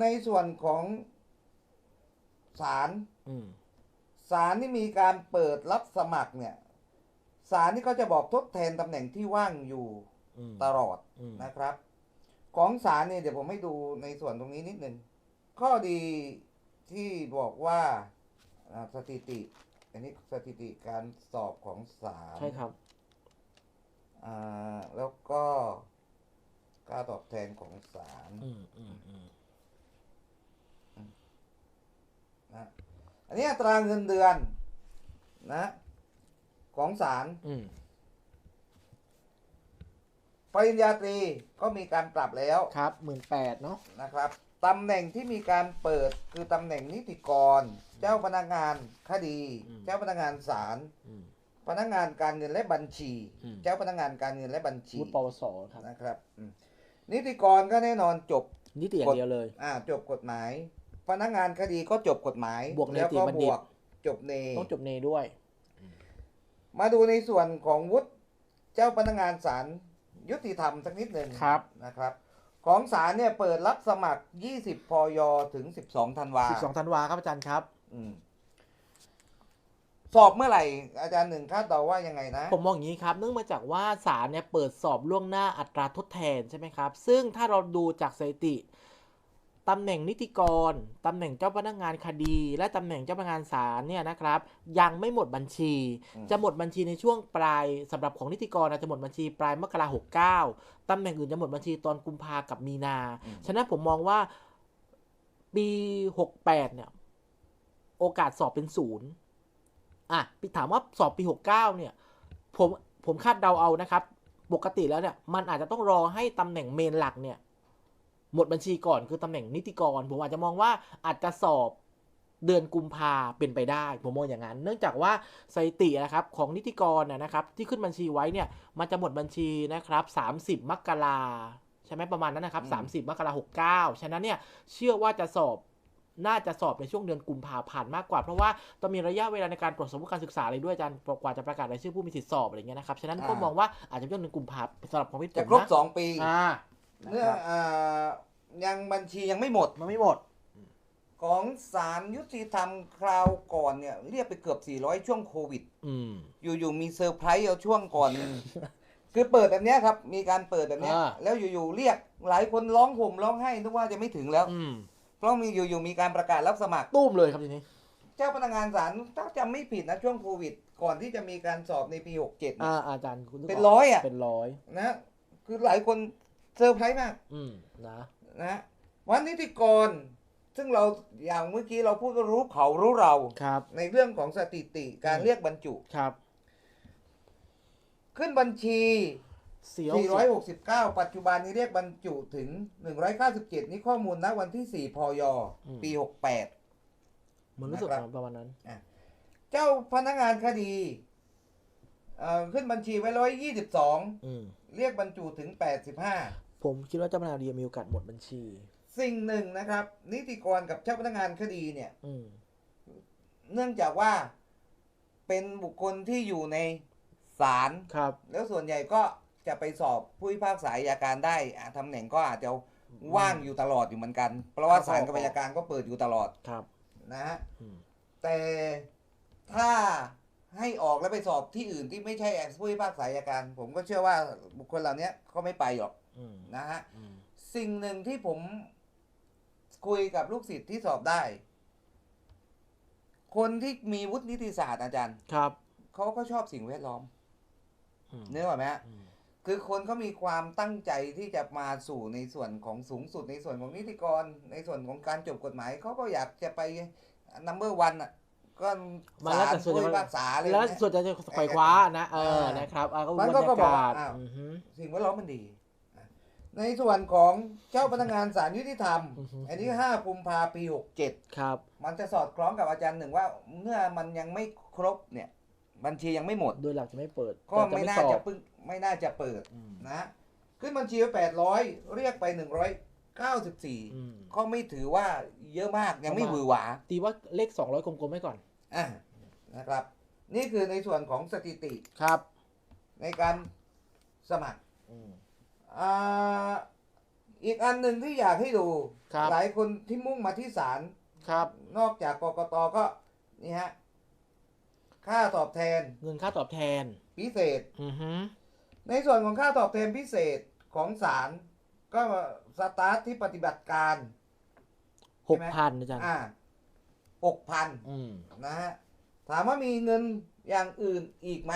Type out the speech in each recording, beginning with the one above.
ในส่วนของศาลอืมศาลที่มีการเปิดรับสมัครเนี่ยศาลนี่ก็จะบอกทดแทนตำแหน่งที่ว่างอยู่อืมตลอดอืมนะครับ ของศาลเนี่ยเดี๋ยวผมให้ดูในส่วนตรงนี้นิดหนึ่งข้อดีที่บอกว่าอ่าสถิติ อันนี้สถิติการสอบของศาลใช่ครับอ่าแล้วก็ค่าตอบแทนของศาล อืมอืมอืม นะอันนี้อัตราเงินเดือนนะ ของศาลอืมปริญญาตรีก็มีการปรับแล้วครับหมื่นแปดเนาะนะครับตำแหน่งที่มีการเปิดคือตำแหน่งนิติกร เจ้าพนักงานคดี เจ้าพนักงานศาลอืม พนักงานการเงินและบัญชี อืม เจ้าพนักงานการเงินและบัญชีวุฒิปวสครับ นะครับอืมนิติกรก็แน่นอนจบนิติอย่างเดียวเลย อ่าจบกฎหมาย พนักงานคดีก็จบกฎหมายบวกเนแล้วติก็บัณบฑิต วกจบเน ต้องจบเนด้วย มาดูในส่วนของวุฒิเจ้าพนักงานศาลยุติธรรมสักนิดหนึ่งครับ นะครับ ของศาลเนี่ยเปิดรับสมัคร 20 พย ถึง 12 ธันวา12ธันวาครับอาจารย์ครับ อืมสอบเมื่อไหร่ อาจารย์หนึ่งคาดเดาว่ายังไงนะ ผมมองอย่างนี้ครับ เนื่องมาจากว่าศาลเนี่ยเปิดสอบล่วงหน้าอัตราทดแทนใช่ไหมครับ ซึ่งถ้าเราดูจากสถิติ ตำแหน่งนิติกร ตำแหน่งเจ้าพนักงานคดี และตำแหน่งเจ้าพนักงานศาลเนี่ยนะครับ ยังไม่หมดบัญชีอืมจะหมดบัญชีในช่วงปลายสำหรับของนิติกรนะจะหมดบัญชีปลายมกราหกเก้าตำแหน่งอื่นจะหมดบัญชีตอนกุมภากับมีนาอืมฉะนั้นผมมองว่าปีหกแปดเนี่ย โอกาสสอบเป็นศูนย์อะพี่ถามว่าสอบปีหกเก้าเนี่ย ผมผมคาดเดาเอานะครับ ปกติแล้วเนี่ย มันอาจจะต้องรอให้ตำแหน่งเมนหลักเนี่ย หมดบัญชีก่อนคือตำแหน่งนิติกร ผมอาจจะมองว่าอาจจะสอบเดือนกุมภาเป็นไปได้ ผมมองอย่างนั้น เนื่องจากว่าสถิตินะครับของนิติกรนะนะครับที่ขึ้นบัญชีไว้เนี่ยมันจะหมดบัญชีนะครับ30 มกราใช่ไหมประมาณนั้นนะครับอืม30 มกราหกเก้าฉะนั้นเนี่ยเชื่อว่าจะสอบน่าจะสอบในช่วงเดือนกุมภาพันธ์มากกว่า เพราะว่าต้องมีระยะเวลาในการตรวจสอบวุฒิการศึกษาอะไรด้วยอาจารย์กว่าจะประกาศรายชื่อผู้มีสิทธิสอบอะไรเงี้ยนะครับฉะนั้นก็อ่ามมองว่าอาจจะเป็นช่วงเดือนกุมภาพันธ์สำหรับของพี่จะตุ๋มครบนะสองปีอ่า เนื่ออ่ายังบัญชียังไม่หมด มันไม่หมด ของศาลยุติธรรมคราวก่อนเนี่ย เรียกไปเกือบ 400 ช่วงโควิด อืม อยู่ๆมีเซอร์ไพรส์เอาช่วงก่อน คือเปิดแบบเนี้ยครับ มีการเปิดแบบเนี้ยอ่า แล้วอยู่ๆเรียกหลายคนร้องห่มร้องไห้นึกว่าจะไม่ถึงแล้ว อืมเพราะมีอยู่ๆมีการประกาศรับสมัคร ตุ้มเลยครับทีนี้ เจ้าพนักงานศาลถ้าจำไม่ผิดนะช่วงโควิด ก่อนที่จะมีการสอบในปี 67อ่าอาจารย์คุณกเป็นร้อยอะเป็นร้อย นะคือหลายคนเซอร์ไพรส์มากอืมนะนะวันนิติกร ซึ่งเราอย่างเมื่อกี้เราพูดว่ารู้เขารู้เรา ครับ ในเรื่องของสถิติการอืมเรียกบรรจุ ครับ ขึ้นบัญชีสี่ร้อย469 ปัจจุบันนี้เรียกบรรจุถึง 197 นี่ข้อมูลณวันที่ 4 พย ปี 68เหมือนรู้สึกนะครับ ประมาณนั้น เจ้าพนักงานคดีเอ่อขึ้นบัญชีไว้122อืมเรียกบรรจุถึง 85 ผมคิดว่าเจ้าพนักงานเรียมีโอกาสหมดบัญชี สิ่งหนึ่งนะครับ นิติกรกับเจ้าพนักงานคดีเนี่ย อืมเนื่องจากว่าเป็นบุคคลที่อยู่ในศาลครับ แล้วส่วนใหญ่ก็จะไปสอบผู้พิพากษาอัยการได้อะตำแหน่งก็อาจจะว่างอยู่ตลอดอยู่เหมือนกัน เพราะว่าครับ ศาลกับอัยการก็เปิดอยู่ตลอดครับนะฮะอืมแต่ถ้าให้ออกแล้วไปสอบที่อื่นที่ไม่ใช่ผู้พิพากษาอัยการ ผมก็เชื่อว่าบุคคลเหล่านี้เขาไม่ไปหรอกอืม นะฮะอืมสิ่งหนึ่งที่ผมคุยกับลูกศิษย์ที่สอบได้ คนที่มีวุฒินิติศาสตร์อาจารย์ ครับเขาก็ชอบสิ่งแวดล้อมอืมเนื้ออกไหมฮะอืมคือคนเขามีความตั้งใจที่จะมาสู่ในส่วนของสูงสุดในส่วนของนิติกร ในส่วนของการจบกฎหมายเขาก็อยากจะไปนัมเบอร์วันอะก็มันแล้วศาลแต่ส่วนผู้ใหญ่พิพากษาอะไรแล้วเนี่ยส่วนใหญ่จะไขว่คว้านะเอออ่านนะครับอ่าก็มันบรก็รก็ยาบอกกาว่าศอ้าวอือฮึสิ่งแวดล้อมมันดี ในส่วนของเจ้าพนักงานศาลยุติธรรม อือฮึ อันนี้ห้ากุมภาปีหกเจ็ดครับ มันจะสอดคล้องกับอาจารย์หนึ่งว่า เมื่อมันยังไม่ครบเนี่ย บัญชียังไม่หมด โดยหลักจะไม่เปิดก็แต่ไม่น่าสอบจะพึ่งไม่น่าจะเปิดอืม นะ ขึ้นบัญชีไปแปดร้อยเรียกไปหนึ่งร้อยเก้าสิบสี่อืมก็ไม่ถือว่าเยอะมากยังไม่ประมาณหวือหวา ตีว่าเลขสองร้อยกลมๆไว้ก่อน อะนะครับ นี่คือในส่วนของสถิติครับในการสมัคร อืม อ่าอีกอันหนึ่งที่อยากให้ดู ครับ หลายคนที่มุ่งมาที่ศาลครับ นอกจากกกตก็นี่ฮะค่าตอบแทนเงินค่าตอบแทน พิเศษ อือฮึในส่วนของค่าตอบแทนพิเศษของศาลก็สตาร์ทที่ปฏิบัติการ หกพันอาจารย์อ่าหกพัน อืม นะฮะถามว่ามีเงินอย่างอื่นอีกไหม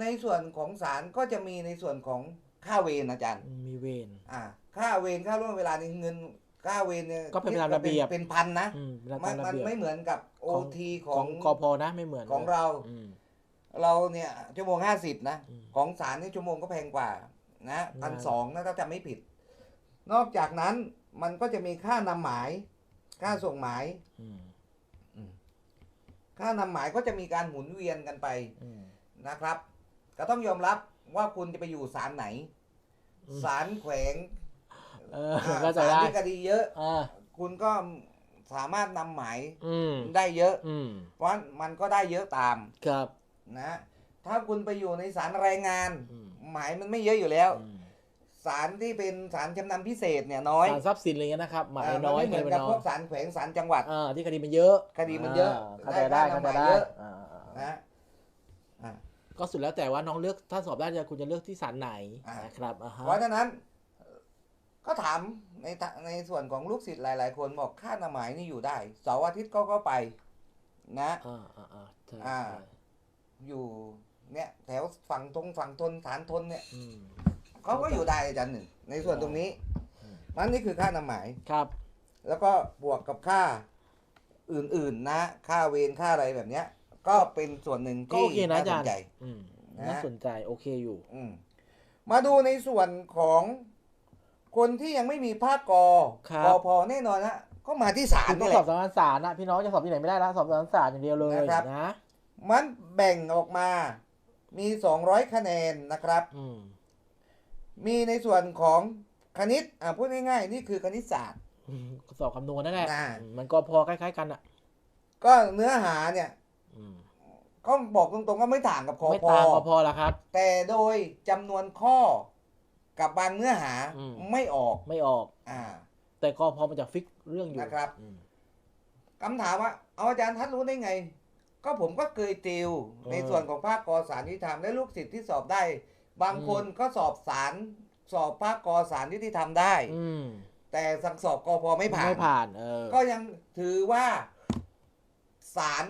ในส่วนของศาลก็จะมีในส่วนของ ค่าเวรอาจารย์ มีเวรอ่า ค่าเวรค่าล่วงเวลาในเงินค่าเวรเนี่ยก็เป็นไปตามระเบียบเป็นพันนะอืมแล้วมัตานมระมันเบียบไม่เหมือนกับโอของทีขขอองงกพนะไม่เหมือนของเราอืมเราเนี่ยชั่วโมงห้าสิบนะอืมของศาลนี่ชั่วโมงก็แพงกว่า นะอืพันมสองนะถ้าจำไม่ผิด นอกจากนั้นมันก็จะมีค่านำหมาย ค่าส่งหมายอืมค่านำหมายก็จะมีการหมุนเวียนกันไปอืมนะครับ ก็ต้องยอมรับ ว่าคุณจะไปอยู่ศาลไหนอืมศาลแขวงเอออ่าก็จะศาลได้ที่คดีเยอะ อ่า คุณก็สามารถนำหมายอืม ได้เยอะ อืม เพราะมันก็ได้เยอะตามครับ นะ ถ้าคุณไปอยู่ในศาลแรงงาน อืม หมายมันไม่เยอะอยู่แล้วอืมศาลที่เป็นศาลจำนำพิเศษเนี่ยน้อยศาลทรัพย์สินอะไรเงี้ยนะครับ หมายอ่ามัน้อยไม่เหมือนคดีกับน้พอวยกศาลแขวงศาลจังหวัด อ่า ที่คดีมันเยอะคดีมันเยอะาเข้าใจได้ได้เข้าใจค่าได้เยอะ อ่าอ่านะอ่า ก็สุดแล้วแต่ว่าน้องเลือกถ้าสอบได้จะคุณจะเลือกที่ศาลไหนอ่าน นะครับอ่าฮะเพราะฉะนั้น ก็ถามในทะในส่วนของลูกศิษย์หลาย ๆ คนบอกค่าหนาหมายนี่อยู่ได้เสาร์อาทิตย์ก็ก็ไปนะ อ่าอ่าอ่าใช่อ่า ใช่อยู่เนี่ยแถวฝั่งตรงฝั่งทนฐานทนเนี่ยอืม เขาก็อยู่ได้อาจารย์หนึ่งในส่วนตรงนี้อืม มันนี่คือค่าหนาหมาย ครับแล้วก็บวกกับค่าอื่น ๆ นะ ค่าเวรค่าอะไรแบบเนี้ย ก็เป็นส่วนหนึ่งก็ที่โอเคนะน่าอาสจานรย์ใจ อืมนะ น่าสนใจโอเคอยู่ อืมมาดูในส่วนของคนที่ยังไม่มีภาคกอครับ กอพอแน่นอนฮะก็มาที่ศาลคุณต้อนี่งแหสอบละ สำนักงานศาลนะพี่น้องจะสอบที่ไหนไม่ได้แล้วสอบสำนักงานศาลอย่างเดียวเลยนะครับ นะมันแบ่งออกมามี 200 คะแนนนะครับ อืมมีในส่วนของคณิตอ่าพูดง่ายๆ นี่คือคณิตศาสตร์อืมสอบคำนวณนั่นแหละอ่า อืมมันก็พอคล้ายๆกันอะ ก็เนื้อหาเนี่ยอืม ก็บอกตรงๆก็ไม่ต่างกับคอไม่พอต่างก็พอละครับ แต่โดยจำนวนข้อกับบางเนื้อหาอืม ไม่ออกไม่ออก อ่า แต่ก็พอมันจะฟิกเรื่องอยู่นะครับ อืม คำถามว่าเอาอาจารย์ทัดรู้ได้ไง ก็ผมก็เคยติวเออในส่วนของภาคกอสารยุติธรรมและลูกศิษย์ที่สอบได้ บางคนก็สอบสารสอบภาคกอสารยุติธรรมได้ อืมแต่สั่งสอบกอพอไม่ผ่าน ไม่ผ่าน เออ ก็ยังถือว่าสาร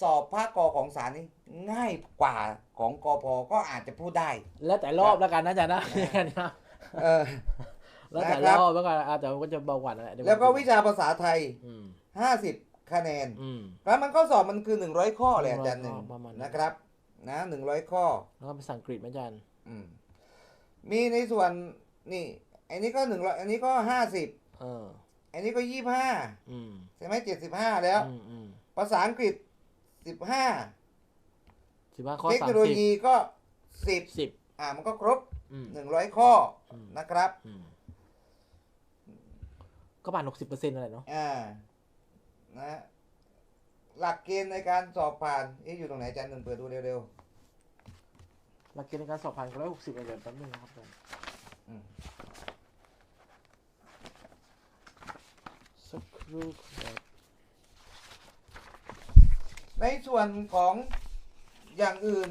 สอบภาคกอของสารนี้ง่ายกว่าของกอพอก็อาจจะพูดได้ แล้วแต่รอบแล้วกันนะอาจารย์นะนะเออแล้วแต่นะครับรอบแล้วกันอาจจะมันก็จะเบากว่านะเดี๋ยแล้วก็วิชาภาษาไทยอืม50คะแนนอืมแล้วมันก็สอบมันคือ100ข้อเลย100อาจารย์หนึ่งข้อประมาณนั้นนะครับ นะ100ข้อ แล้วก็ภาษาอังกฤษไหมอาจารย์อืมมีในส่วนนี่อันนี้ก็หนึ่งร้อยอันนี้ก็ห้าสิบเอออันนี้ก็ยี่ห้าอืมใช่ไหมเจ็ดสิบห้าแล้วอืมอืมภาษาอังกฤษ สิบห้าสิบห้าข้อเทคสามโนโลสิบยีก็สิบสิบอ่ามันก็ครบอืมหนึ่งร้อยข้ออืมนะครับ อืมก็ประมาณหกสิบเปอร์เซ็นต์อะไรเนาะอ่านะหลักเกณฑ์ในการสอบผ่านเอ๊ะอยู่ตรงไหนอาจารย์หนึ่งเปิดดูเร็วหลักเกณฑ์ในการสอบผ่านก็ร้อยหกสิบเดี๋ยวแป๊บนึงนะครับอาจารย์ๆอืมสักครู่ครับ ในส่วนของอย่างอื่น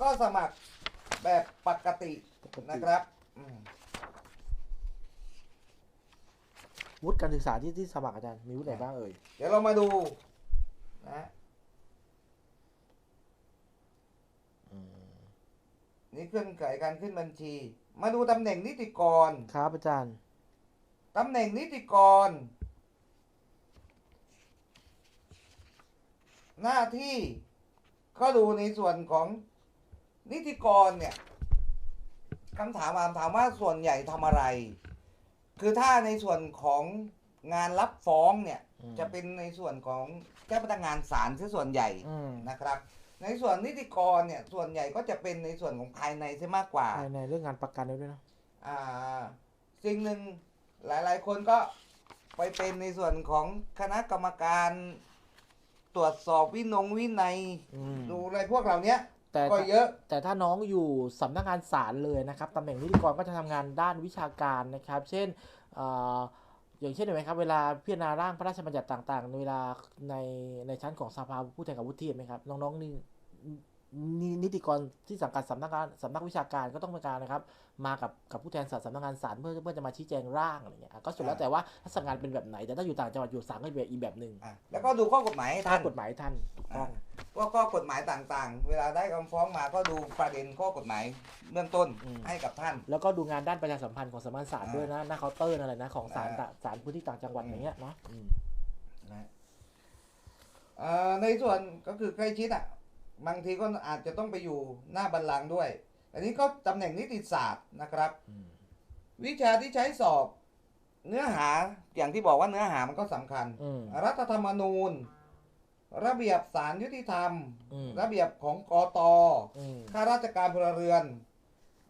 ก็สมัครแบบปกติปกตินะครับอืมวุฒิการศึกษาที่ที่สมัครอาจารย์มีวุฒิไหนบ้างเอ่ยเดี๋ยวเรามาดูนะอืมนี่เคลื่อนไขการขึ้นบัญชี มาดูตำแหน่งนิติกร ครับอาจารย์ตำแหน่งนิติกร หน้าที่ก็ดูในส่วนของนิติกรเนี่ยคำถามถามว่าส่วนใหญ่ทำอะไร คือถ้าในส่วนของงานรับฟ้องเนี่ยอืมจะเป็นในส่วนของเจ้าพนักงานศาลที่ส่วนใหญ่อืมนะครับ ในส่วนนิติกรเนี่ยส่วนใหญ่ก็จะเป็นในส่วนของภายในซะมากกว่าภายในเรื่องงานประกันด้วยนะอ่าสิ่งหนึ่งหลาย ๆ คนก็ไปเป็นในส่วนของคณะกรรมการ ตรวจสอบวินงวินัย อืมดูอะไรพวกเหล่าเนี้ยแต่ก็เยอะ แต่ถ้าน้องอยู่สำนักงานศาลเลยนะครับตำแหน่งนิติกรก็จะทำงานด้านวิชาการนะครับ เช่นเอ่ออย่างเช่นเห็นไหมครับเวลาพิจารณาร่างพระราชบัญญัติต่างๆในเวลาในในชั้นของสภาผู้แทนกับวุฒิเห็นไหมครับน้องๆนี่ นี่นิติกรที่สังกัดสำนักงานสำนักวิชาการก็ต้องเป็นการนะครับ มากับกับผู้แทนศาลสำนักงานศาลเพื่อเพื่อจะมาชี้แจงร่างอะไรเงี้ยอะก็สุดแล้วแต่ว่าทัศนงานเป็นแบบไหนแต่ถ้าอยู่ต่างจังหวัดอยู่ศาลก็เป็นอีกแบบหนึ่งอะแล้วก็ดูข้อกฎหมายให้ถ้าท่านกฎหมายท่านถูกต้องว่าข้อกฎหมายต่างๆ เวลาได้คำฟ้องมาก็ดูประเด็นข้อกฎหมายเบื้องต้นอืมให้กับท่าน แล้วก็ดูงานด้านประชาสัมพันธ์ของสำนักงานศาลอ่าด้วยนะหน้าเคาน์เตอร์อะไรนะของศาลอ่าต่างศาลพื้นที่ต่างจังหวัดอย่างเงี้ยเนาะอืมนะเอ่อในส่วนก็คือใกล้ชิดอะ บางทีก็อาจจะต้องไปอยู่หน้าบัลลังก์ด้วย อันนี้ก็ตำแหน่งนิติศาสตร์นะครับอืมวิชาที่ใช้สอบเนื้อหาอย่างที่บอกว่าเนื้อหามันก็สำคัญ อืม รัฐธรรมนูญ ระเบียบศาลยุติธรรม อืมระเบียบของกตอืมข้าราชการพลเรือน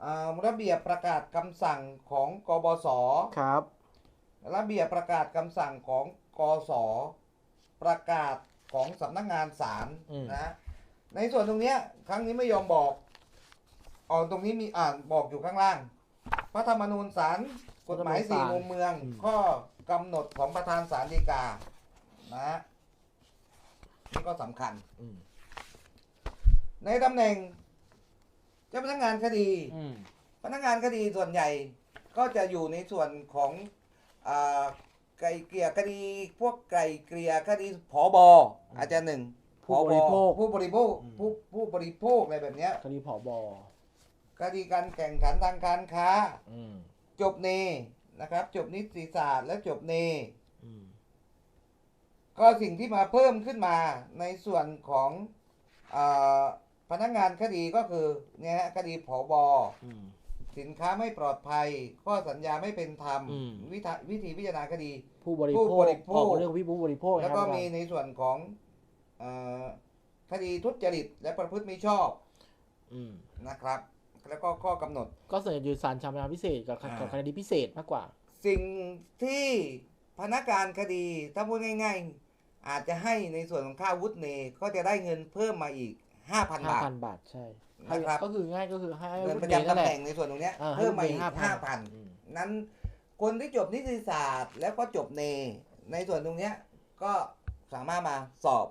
อ่าระเบียบประกาศคำสั่งของกบส ครับ ระเบียบประกาศคำสั่งของกส ประกาศของสำนักงานศาลอืม นะ ในส่วนตรงเนี้ย ครั้งนี้ไม่ยอมบอกอ๋อตรงนี้มีอ่านบอกอยู่ข้างล่าง พระธรรมนูญศาลกฎหมายสี่มุมเมือง ข้อกำหนดของประธานศาลฎีกา นะนี่ก็สำคัญอืมในตำแหน่งเจ้าพนักงานคดีอืมพนักงานคดีส่วนใหญ่ก็จะอยู่ในส่วนของอาไกลเกลี่ยคดี พวกไกลเกลี่ยคดีผอบออาจจะหนึ่ง ผู้บริโภค ผู้บริโภคอืมผู้ผู้บริโภคอะไรแบบเนี้ยคดีผอบอคดีการแข่งขันทางการค้า อืมจบเนนะครับ จบนิติศาสตร์และจบเน อืมก็สิ่งที่มาเพิ่มขึ้นมาในส่วนของอาพนักงานคดีก็คือเนี่ยฮะคดีผอบออืม สินค้าไม่ปลอดภัย ข้อสัญญาไม่เป็นธรรมอืม วิธีวิธีพิจารณาคดี ผู้บริผู้โภบคริโภค ออกเรื่องวิผู้บริโภคแล้วก็นะครับมีในส่วนของเออ คดีทุจริตและประพฤติมิชอบอืมนะครับ แล้วก็ข้อกำหนด ก็ส่วนใหญ่อยู่ศาลชำนาญพิเศษกับอ่ากับคดีพิเศษมากกว่า สิ่งที่พนักงานคดีถ้าพูดง่าย ๆ อาจจะให้ในส่วนของค่าวุฒิเนก็จะได้เงินเพิ่มมาอีก5,000ห้าบาทพันบาทใช่ให้นะครับก็คือง่ายก็คือให้เงินวุประฒิจำนั่ตำนแหแหละน่งในส่วนตรงเนี้ยอ่าให้เพิ่มมาวุฒิอีก5,000 5,000อืมนั้นคนที่จบนิติศาสตร์ แล้วก็จบเนในส่วนตรงเนี้ยก็สามารถมาสอบ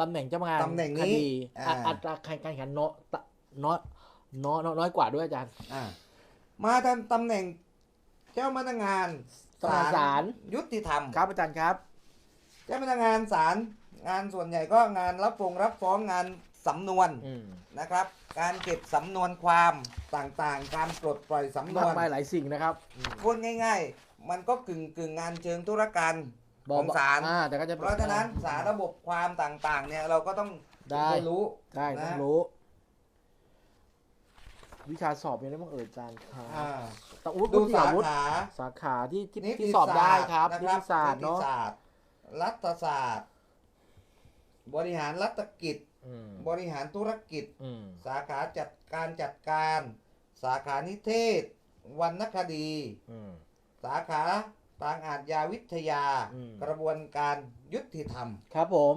ตำแหน่งเจ้าพนักงานตำแหน่งนี้คดีอ่าอัอัตราการแข่งขันน้อยน้อยน้อยน้อยกว่าด้วยอาจารย์ อ่ามาทำตำแหน่งเจ้าพนักงานเจ้าพนักงานศาลยุติธรรม ครับอาจารย์ครับ เจ้าพนักงานศาลงานส่วนใหญ่ก็งานรับฟงรับฟ้องงานสำนวนอืมนะครับ การเก็บสำนวนความต่างๆ การปลดปล่อยสำนมากวนมายหลายสิ่งนะครับอืมพูดง่าย ๆ มันก็กึ่งกึ่งงานเชิงธุรการ ของศาล อ่าแต่ก็จะเพราะฉะนั้นสารระบบความต่างๆ เนี่ยเราก็ต้องได้เรียนรู้ ได้ต้องนะรู้ วิชาสอบมีอะไรบ้างเอ่ยอาจารย์ครับอ่าแต่วุฒิดูวุฒิสาวุฒิขาสาขาที่ที่นิติที่สอบได้ครับนะนิครัติศาสตร์นิติเนาะศาสตร์รัฐศาสตร์ บริหารรัฐกิจ อืมบริหารธุรกิจ อืมสาขาจัดการจัดการ สาขานิเทศ วรรณคดี อืมสาขา ทางอาทยาวิทยา อืม กระบวนการยุติธรรม ครับผม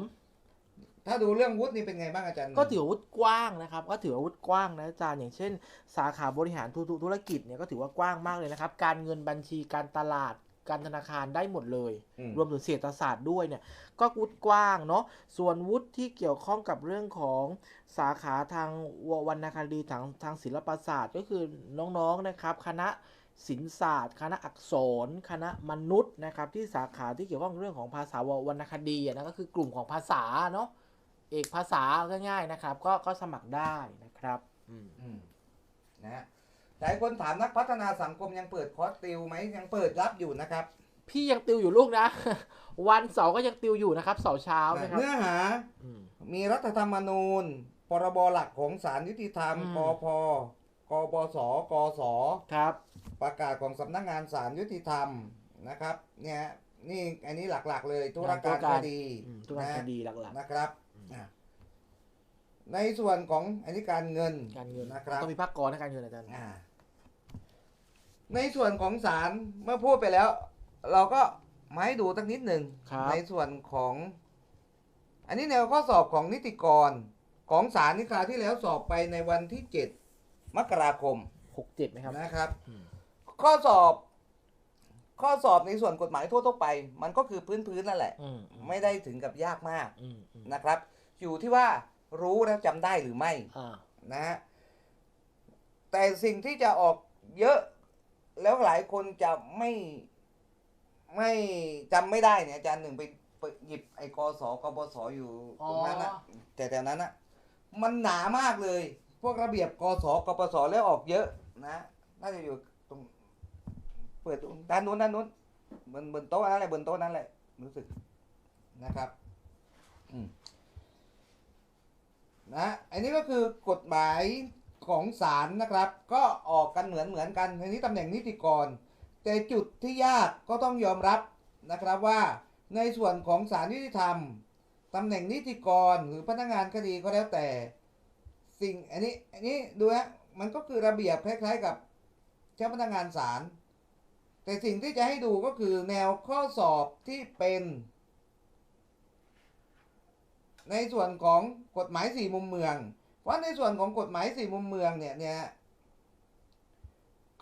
ถ้าดูเรื่องวุฒินี่เป็นไงบ้างอาจารย์ก็ถืออาวุธกว้างนะครับ ก็ถืออาวุธกว้างนะอาจารย์อย่างเช่น สาขาบริหารธุธุรกิจเนี่ยก็ถือว่ากว้างมากเลยนะครับ การเงินบัญชีการตลาดการธนาคารได้หมดเลย อืม รวมถึงเศรษฐศาสตร์ด้วยเนี่ยก็วุฒิกว้างเนาะส่วนวุฒิที่เกี่ยวข้องกับเรื่องของสาขาทางวรรณคดีทางทางศิลปศาสตร์ก็คือน้องๆนะครับ คณะ ศิลปศาสตร์ คณะอักษร คณะมนุษย์นะครับ ที่สาขาที่เกี่ยวข้องเรื่องของภาษาวรรณคดีอะนะก็คือกลุ่มของภาษาเนาะเอกภาษาง่ายๆนะครับ ก็ก็สมัครได้นะครับอืมอืมนะฮะหลายคนถามนักพัฒนาสังคมยังเปิดคอร์สติวไหมยังเปิดรับอยู่นะครับ พี่ยังติวอยู่ลูกนะ วันเสาร์ก็ยังติวอยู่นะครับเสาร์เช้านะครับเนื้อหาอืมมีรัฐธรรมนูญพรบหลักของศาลยุติธรรมอืมกพ กปสกสครับประกาศของสำนักงานศาลยุติธรรมนะครับ เนี่ยนี่อันนี้หลักๆ เลยธุรการคดีอืมทุกการนะคดีหลักนะครับอืมอะในส่วนของอันนี้การเงินๆการเงินนะครับต้องมีภาคกรในการเงินอาจารย์อ่าในส่วนของศาลเมื่อพูดไปแล้ว เราก็มาให้ดูตั้งนิดหนึ่งครับในส่วนของ อันนี้แนวข้อสอบของนิติกรของศาลนี่คราวที่แล้วสอบไปในวันที่7 มกราคมหกเจ็ดไหมครับ นะครับ อืม ข้อสอบ ข้อสอบในส่วนกฎหมายทั่วๆไป มันก็คือพื้นๆนั่นแหละ อืมไม่ได้ถึงกับยากมาก อืมอืมนะครับ อยู่ที่ว่ารู้แล้วจำได้หรือไม่อ่านะฮะแต่สิ่งที่จะออกเยอะแล้วหลายคนจะไม่ไม่จำไม่ได้เนี่ยอาจารย์หนึ่งไปไปหยิบไอ้กสกบสอยู่ตรงนั้นนะแต่แถวนั้นนะมันหนามากเลย พวกระเบียบกสกปสแล้วออกเยอะนะน่าจะอยู่ตรงเปิดตรงด้านนู้นด้านนู้นบนบนโต๊ะนั่นแหละบนโต๊ะนั่นแหละรู้สึกนะครับอืนะอันนี้ก็คือกฎหมายของศาลนะครับ ก็ออกกันเหมือนเหมือนกันทีนี้ตำแหน่งนิติกร แต่จุดที่ยากก็ต้องยอมรับนะครับว่าในส่วนของศาลยุติธรรมตำแหน่งนิติกรหรือพนักงานคดีก็แล้วแต่ สิ่งอันนี้อันนี้ดูฮะมันก็คือระเบียบคล้ายๆกับเจ้าพนักงานศาลแต่สิ่งที่จะให้ดูก็คือแนวข้อสอบที่เป็น ในส่วนของกฎหมายสี่มุมเมือง เพราะในส่วนของกฎหมายสี่มุมเมืองเนี่ยเนี่ย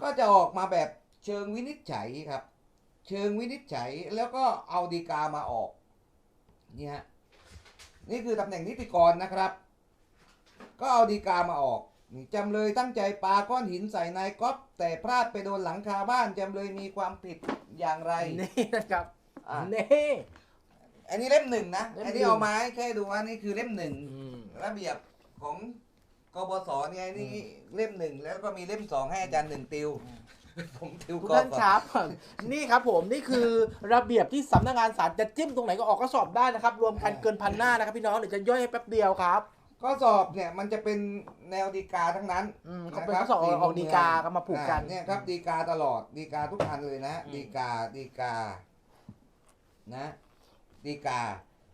ก็จะออกมาแบบเชิงวินิจฉัยครับ เชิงวินิจฉัยแล้วก็เอาดีกามาออกเนี่ยฮะนี่คือตำแหน่งนิติกรนะครับ ก็เอาดีกามาออกนี่จำเลยตั้งใจปาก้อนหินใส่นายก๊อฟแต่พลาดไปโดนหลังคาบ้านจำเลยมีความผิดอย่างไรนี่นะครับอะนี่ อันนี้เล่มหนึ่งนะเล่มอันนี้หนึ่งเอามาให้แค่ดูว่านี่คือเล่มหนึ่งอืม ระเบียบของกบสเนี่ยนี่เล่มหนึ่งแล้วก็มีเล่มสองให้อาจารย์หนึ่งติว ผมติวทุกกท่านสครับนี่ครับผมนี่คือระเบียบที่สำนักงานศาลจะจิ้มตรงไหนก็ออกก็สอบได้นะครับ รวมกันเกินพันหน้านะครับพี่น้องเดี๋ยวจะย่อยให้แป๊บเดียวครับ ข้อสอบเนี่ยมันจะเป็นแนวดีกาทั้งนั้นอืมเขานะเป็นครัข้อสอบออกสี่ออกดีกาก็มาผูกกันอ่เนี่ยครับดีกาตลอดดีกาทุกอันเลยนะอืมดีกาดีกานะดีกา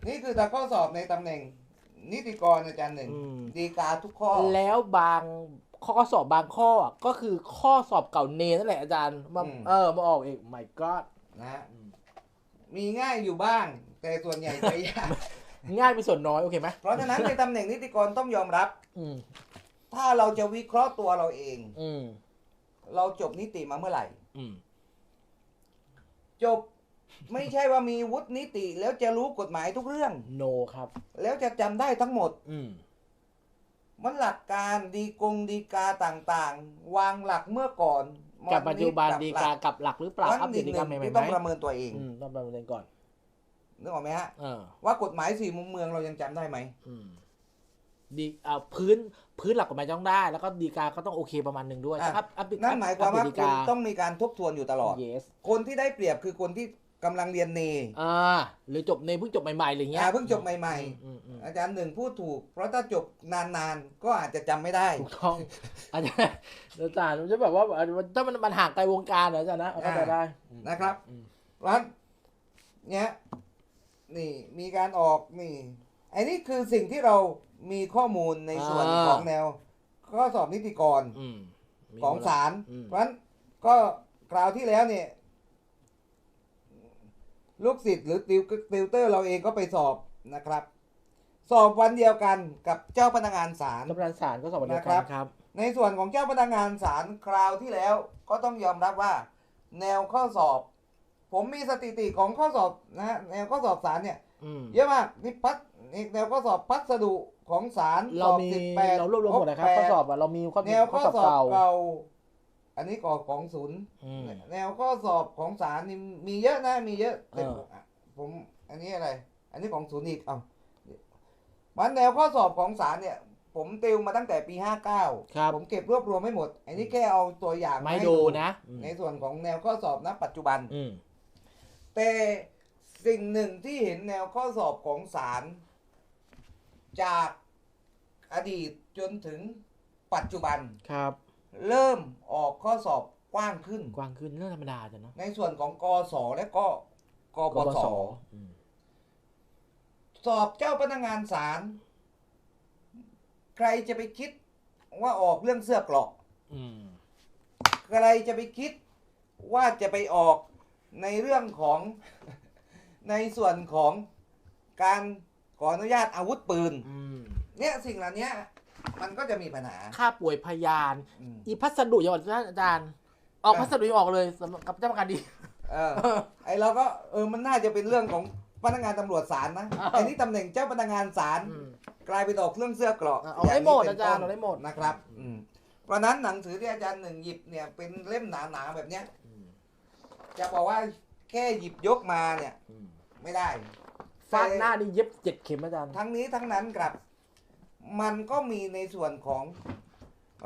นี่คือแต่ข้อสอบในตำแหน่ง นิติกรอาจารย์หนึ่งอืม ดีกาทุกข้อ แล้วบางข้อสอบบางข้อก็คือข้อสอบเก่าเนนั่นแหละอาจารย์มาอืม เออมาออกเอง my god นะมีง่ายอยู่บ้าง แต่ส่วนใหญ่จะยาก ง่ายเป็นส่วนน้อยโอเคไหมเพราะฉะนั้นในตำแหน่งนิติกรต้องยอมรับ อืมถ้าเราจะวิเคราะห์ตัวเราเอง อืมเราจบนิติมาเมื่อไหร่ อืมจบไม่ใช่ว่ามีวุฒินิติแล้วจะรู้กฎหมายทุกเรื่อง โนครับ แล้วจะจำได้ทั้งหมด อืมมันหลักการดีกงดีกาต่างๆ วางหลักเมื่อก่อนกับปัจจุบันกับดีหกาลักับหลักหรือเปล่าวันอัปเดหตนึ่งดีกาใหม่ไหมที่ต้องประเมินตัวเอง อืมต้องประเมินก่อน นึกออกไหมฮะเออว่ากฎหมายสี่มุมเมืองเรายังจำได้ไหมอืมดีอ่าพื้นพื้นหลักกฎหมายต้องได้ แล้วก็ดีกาก็ต้องโอเคประมาณหนึ่งด้วยอะนะครับอัปเดตนั่นหมายความว่าอัปเดตดีคุณกาต้องมีการทบทวนอยู่ตลอด yes คนที่ได้เปรียบคือคนที่กำลังเรียนเนอ่าหรือจบในเพิ่งจบใหม่ๆอะไรเงี้ยอ่าเพิ่งจบใหม่อืมอืมๆอาจารย์หนึ่งพูดถูก เพราะถ้าจบนานๆ ก็อาจจะจำไม่ได้ ถูกต้อง อาจารย์อาจารย์มันจะแบบว่าถ้ามันมันห่างไกลวงการเหรออาจารย์นะเอาเข้าใจได้อืมนะครับอืมเพราะฉะนั้นเนี้ย นี่มีการออกนี่ไอ้นี่คือสิ่งที่เรามีข้อมูลในส่วนของแนวข้อสอบนิติกรอืมมีของศาลอืมเพราะฉะนั้นก็คราวที่แล้วเนี่ย ลูกศิษย์หรือติวติวเตอร์เราเองก็ไปสอบนะครับ สอบวันเดียวกันกับเจ้าพนักงานศาล กำลังศาลก็สอบวันเดียวนะครักับ นครับ ในส่วนของเจ้าพนักงานศาลคราวที่แล้วก็ต้องยอมรับว่า แนวข้อสอบ ผมมีสถิติของข้อสอบนะฮะแนวข้อ สอบศาลเนี่ยอืมเยอะมากนี่พัดนี่แนวข้อสอบพัสดุของศาลเราสอบมีสิบแปดเรารวบรวมหมดนะครับข้อสอบอะเรามีข้อแนวข้ข้ออสอบสอบเก่าเก่าอันนี้ก่อของศูนย์อืมแนวข้อสอบของศาลนี่มีเยอะนะมีเยอะแต่เออผมอันนี้อะไร อันนี้ของศูนย์อีกเอ้ามันแนวข้อสอบของศาลเนี่ย ผมติวมาตั้งแต่ปีห้าเก้าครับผมเก็บรวบรวมไม่หมด อันนี้แค่เอาตัวอย่างไม่ให้ดูนะอืมในส่วนของแนวข้อสอบณปัจจุบันอืมแต่ สิ่งหนึ่งที่เห็นแนวข้อสอบของศาลจากอดีตจนถึงปัจจุบัน ครับ เริ่มออกข้อสอบกว้างขึ้น กว้างขึ้นเรื่องธรรมดาจ้ะเนาะในส่วนของกศและก็กปสอืมสอบเจ้าพนักงานศาลใครจะไปคิดว่าออกเรื่องเสื้อเกราะอืมใครจะไปคิดว่าจะไปออกในเรื่องของ ในส่วนของการขออนุญาตอาวุธปืน อืมเนี่ยสิ่งเหล่านี้มันก็จะมีปัญหาค่าป่วยพยาน อืมอีพัสดุอย่าออกนะอาจารย์ ออกอะพัสดุยังออกเลยสำหรับกับเจ้าประกันดี เออ ไอเราก็เออมันน่าจะเป็นเรื่องของพนักงานตำรวจศาลนะอ้าว ไอ้นี่ตำแหน่งเจ้าพนักงานศาลอืม กลายเป็นออกเครื่องเสื้อเกราะอะเอาได้หมดย่งนี้อาจารย์เป็นต้นเอาได้หมด นะครับอืมเพราะฉะนั้นหนังสือที่อาจารย์หนึ่งหยิบเนี่ยเป็นเล่มหนาๆแบบเนี้ยอืมจะบอกว่าแค่หยิบยกมาเนี่ย อืม ไม่ได้ฟาดหน้านี่เย็บเจ็ดเข็มอาจารย์ ทั้งนี้ทั้งนั้นครับ มันก็มีในส่วนของ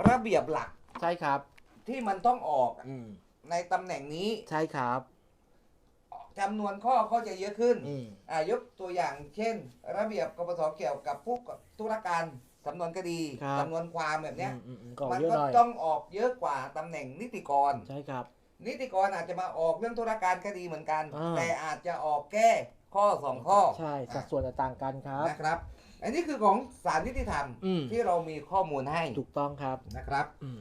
ระเบียบหลักใช่ครับ ที่มันต้องออกอืมในตำแหน่งนี้ใช่ครับจำนวนข้อก็จะเยอะขึ้น อืมอ่ายกตัวอย่างเช่น ระเบียบกปสเกี่ยวกับผู้ธุรการสำนวนคดีสำนวนความแบบเนี้ย อืมอืมอืมก็มันเยอะก็หน่อยต้องออกเยอะกว่าตำแหน่งนิติกร ใช่ครับ นิติกรอาจจะมาออกเรื่องธุรการคดีเหมือนกัน อ่า แต่อาจจะออกแก้ข้อสองข้อใช่สัดส่วนจะต่างกันครับ นะครับ อันนี้คือของสารยุติธรรมอืม ที่เรามีข้อมูลให้ถูกต้องครับ นะครับ อืม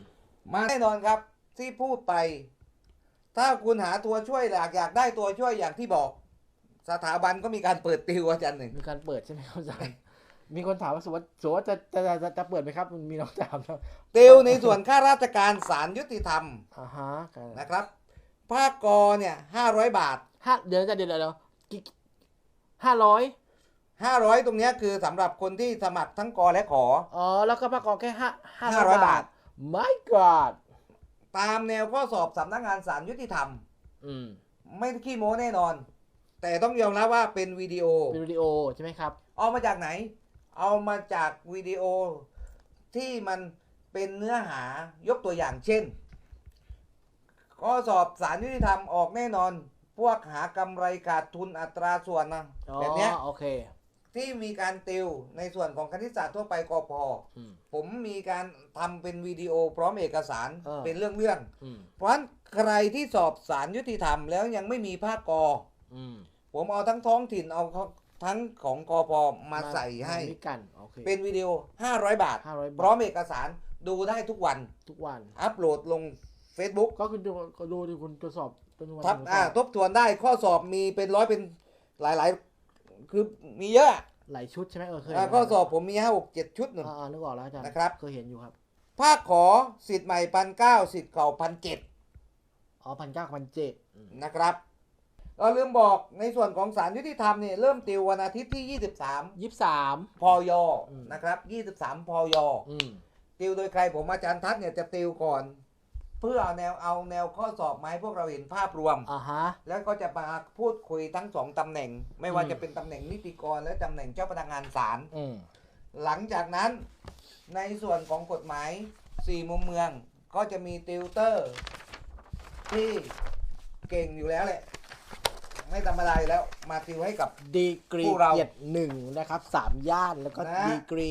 มาแน่นอนครับที่พูดไป ถ้าคุณหาตัวช่วยอยากอยากได้ตัวช่วยอย่างที่บอก สถาบันก็มีการเปิดติวอาจารย์หนึ่งมีการเปิดใช่ไหมครับอาจารย์ มีคนถามว่าสมมติสมมติว่าจะจะจะจะจะเปิดไหมครับ มีน้องถามครับติวในส่วนข้าราชการศาลยุติธรรมอ่าฮะกันนะครับ ภาคกอเนี่ยห้าร้อยบาทห้าเดี๋ยวจะเดี๋ยวเดี๋ยวเดี๋ยวกี่ห้าร้อยห้าร้อยตรงเนี้ยคือสำหรับคนที่สมัครทั้งกอและขอ อ๋อ แล้วก็ประกอบแค่ห้า500บาบาททไม่กอดตามแนวข้อสอบสำนักงานศาลยุติธรรม อืม ไม่ขี้โม้แน่นอน แต่ต้องยอมรับว่าเป็นวิดีโอ เป็นวิดีโอใช่ไหมครับเอามาจากไหน เอามาจากวิดีโอที่มันเป็นเนื้อหายกตัวอย่างเช่น ข้อสอบสารยุติธรรมออกแน่นอน พวกหากำไรขาดทุนอัตราส่วนนะอ๋อแบบเนี้ยโอเค ที่มีการติวในส่วนของคณิตศาสตร์ทั่วไปกพอืมผมมีการทำเป็นวิดีโอพร้อมเอกสารเออเป็นเรื่องอืมๆเพราะฉะนั้นใครที่สอบสารยุติธรรมแล้วยังไม่มีภาคกออืมผมเอาทั้งท้องถิ่นเอา ทั้งของกพมาใส่ให้ ด้วยกันโอเคเป็นวิดีโอ 500 บาท ห้าร้อยพร้อบามทเอกสารดูได้ทุกวัน ทุกวัน อัปโหลดลง Facebook ก็คุณดูก็ดูดิคุณตรวจสอบจนวันทับถึงอ่าสอบทบทวนได้ข้อสอบมีเป็นร้อยเป็นหลายๆ คือมีเยอะอะหลายชุดใช่ไหมเออเคยอ่าเห็นข้อสอบผมมีห้าหกเจ็ดชุดหนึ่ง อ่าอ่านึกออกแล้วอาจารย์นะครับ เคยเห็นอยู่ครับภาคขอสิทธิ์ใหม่พันเก้าสิทธิ์เก่าพันเจ็ดอ๋อพันเก้าพันเจ็ดนะครับ เราลืมบอกในส่วนของสารยุติธรรมเนี่ยเริ่มติววันอาทิตย์ที่ 23 ยี่สิบสาม พยอืม นะครับ 23 พย อืม ติวโดยใครผมอาจารย์ทัศน์เนี่ยจะติวก่อน เพื่อเอาแนวเอาแนวข้อสอบมาให้พวกเราเห็นภาพรวม อ่าฮะ แล้วก็จะมาพูดคุยทั้งสองตำแหน่ง ไม่ว่าอืม จะเป็นตำแหน่งนิติกรและตำแหน่งเจ้าพนักงานศาลอืม หลังจากนั้น ในส่วนของกฎหมายสี่มุมเมือง ก็จะมีติวเตอร์ ที่เก่งอยู่แล้วแหละ ไม่ธรรมดาอยู่แล้ว มาติวให้กับ ดีกรีพวกเราเกียรติหนึ่งนะครับสามย่านแล้วก็นะ ดีกรี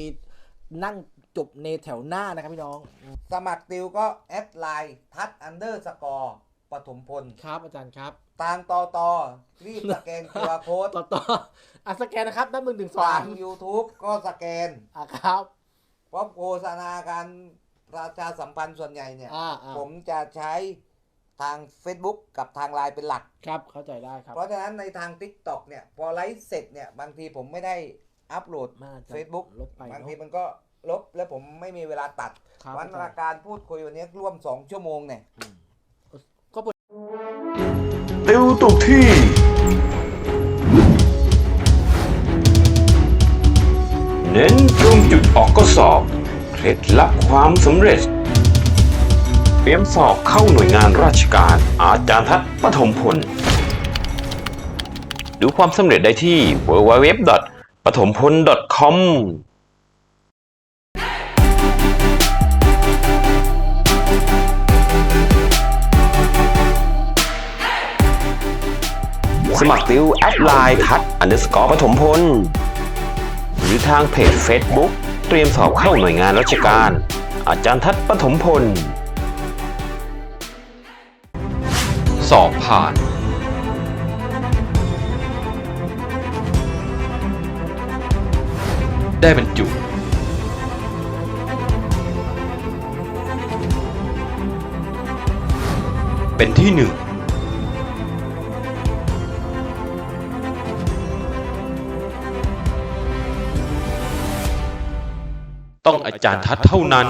นั่งจบในแถวหน้านะครับพี่น้องอืมสมัครติวก็แอดไลน์ทัดอันเดอร์สกอร์ปฐมพล ครับอาจารย์ครับทางต่อต่อรีบสแกน QR Code ต่อต่ออะสแกนนะครับนับหนึ่งถึงสอทาง ง YouTube ก็สแกน อะครับ เพราะโฆษณาการประชาสัมพันธ์ส่วนใหญ่เนี่ย อ่าอ่าผมจะใช้ ทาง Facebook กับทางไลน์เป็นหลัก ครับเข้าใจได้ครับ เพราะฉะนั้นในทาง TikTok เนี่ยพอไลฟ์เสร็จเนี่ยบางทีผมไม่ได้อัปโหลดมาอาจารย์ Facebook ลบไปบางเนทีอะมันก็ลบแล้วผมไม่มีเวลาตัด ครับวันอาจารย์การพูดคุยวันนี้ร่วม 2 ชั่วโมงเนี่ย อืมก็เปิดติวถูกที่ เน้นตรงจุดออกข้อสอบ เคล็ดลับความสำเร็จ เตรียมสอบเข้าหน่วยงานราชการ อาจารย์ทัศน์ปฐมพล ดูความสำเร็จได้ที่ www. ปฐมพล .com สมัครติวแอดไลน์ทัดอันเดอร์สกอร์ปฐมพล หรือทางเพจ Facebook เตรียมสอบเข้าหน่วยงานราชการ อาจารย์ทัดปฐมพล สอบผ่าน ได้บรรจุ เป็นที่หนึ่งต้องอาจารย์ทัดเท่านั้น